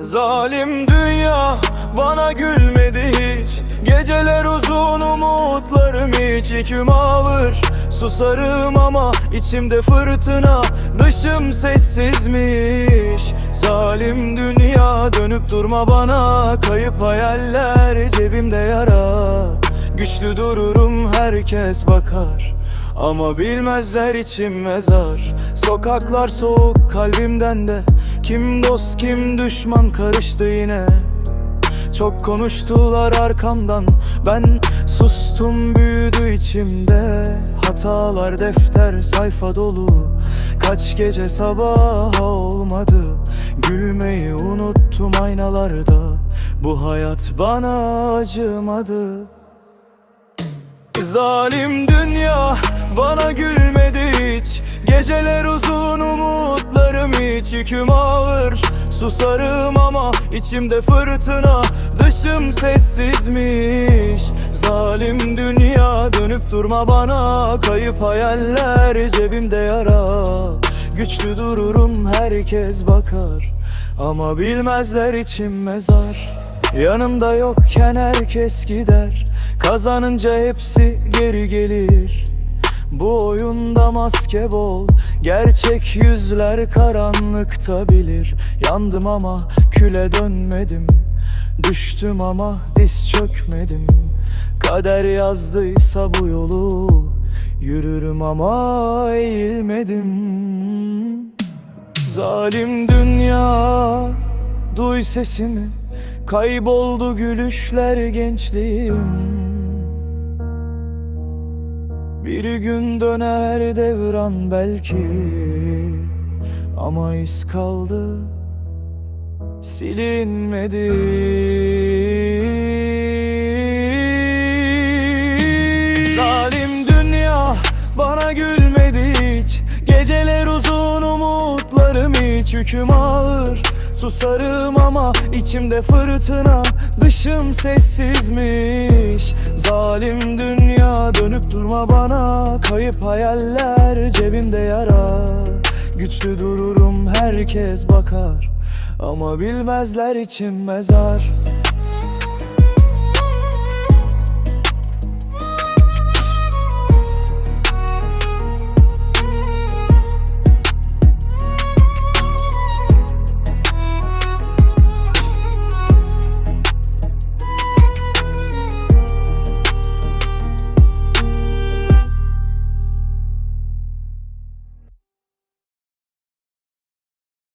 Zalim dünya bana gülmedi hiç. Geceler uzun umutlarım hiç. Yüküm ağır susarım ama içimde fırtına. Dışım sessizmiş. Zalim dünya dönüp durma bana. Kayıp hayaller cebimde yara Güçlü dururum herkes bakar. Ama bilmezler içim mezar. Sokaklar soğuk kalbimden de. Kim dost kim düşman karıştı yine. Çok konuştular arkamdan. Ben sustum büyüdü içimde. Hatalar defter sayfa dolu. Kaç gece sabah olmadı. Gülmeyi unuttum aynalarda. Bu hayat bana acımadı Zalim dünya bana gülmedi hiç. Geceler uzun umutlarım hiç. Yüküm ağır susarım ama içimde fırtına. Dışım sessizmiş. Zalim dünya dönüp durma bana. Kayıp hayaller cebimde yara. Güçlü dururum herkes bakar. Ama bilmezler içim mezar. Yanımda yokken herkes gider Kazanınca hepsi geri gelir. Bu oyunda maske bol. Gerçek yüzler karanlıkta bilir. Yandım ama küle dönmedim. Düştüm ama diz çökmedim. Kader yazdıysa bu yolu Yürürüm ama eğilmedim. Zalim dünya Duy sesimi. Kayboldu gülüşler gençliğim Bir gün döner devran belki Ama iz kaldı Silinmedi. Zalim dünya bana gülmedi hiç Geceler uzun umutlarım hiç. Yüküm ağır susarım ama içimde fırtına Dışım sessizmiş. Zalim dünya dönüp durma bana. Kayıp hayaller cebimde yara. Güçlü dururum herkes bakar. Ama bilmezler içim mezar